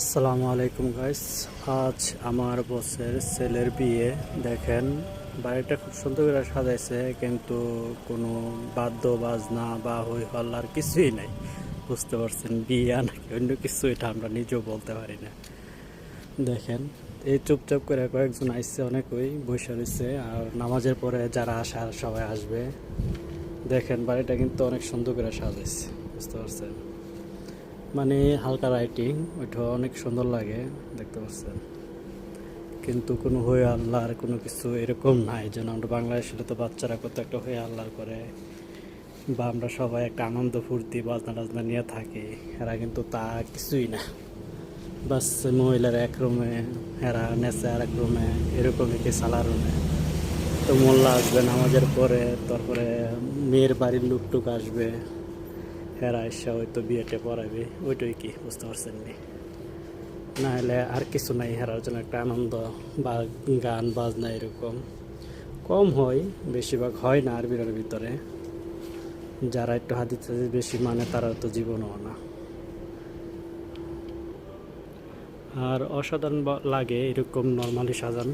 আসসালামু আলাইকুম গাইস আজ আমার বসের ছেলের বিয়ে। দেখেন, বাড়িটা খুব সুন্দর করে সাজাইছে, কিন্তু কোনো বাদ্য বাজনা বা হই হল্লার কিছুই নাই। বুঝতে পারছেন, বিয়ে নাকি অন্য কিছু, এটা আমরা নিজেও বলতে পারি না। দেখেন, এই চুপচাপ করে কয়েকজন আসছে অনেকই বসে রয়েছে, আর নামাজের পরে যারা আসার সবাই আসবে। দেখেন, বাড়িটা কিন্তু অনেক সুন্দর করে সাজাইছে, বুঝতে পারছেন। মানে হালকা রাইটিং ওইটা অনেক সুন্দর লাগে, দেখতে পাচ্ছেন। কিন্তু কোনো হয়ে আল্লাহর কোনো কিছু এরকম নাই, যেন আমরা বাংলাদেশে তো বাচ্চারা কত একটা হয়ে আল্লাহর করে, বা আমরা সবাই একটা আনন্দ, ফুর্তি, বাজনা টাজনা নিয়ে থাকি, এরা কিন্তু তা কিছুই না। বাস মহিলার এক রুমে, এরা নেচে আর এক রুমে এরকম একটি সালা রুমে। তো মোল্লা আসবে নামাজের পরে, তারপরে মেয়ের বাড়ির লুকটুক আসবে হেরা এসে হয়তো বিয়েটে পড়াবে ওইটাই কি বুঝতে পারছেন নি না হলে আর কিছু নাই হেরার জন্য একটা আনন্দ বা গান বাজনা এরকম কম হয় বেশিরভাগ হয় না আরবির ভিতরে যারা একটু হাদিস বেশি মানে তারা তো জীবনও না আর অসাধারণ লাগে এরকম নর্মালি সাজান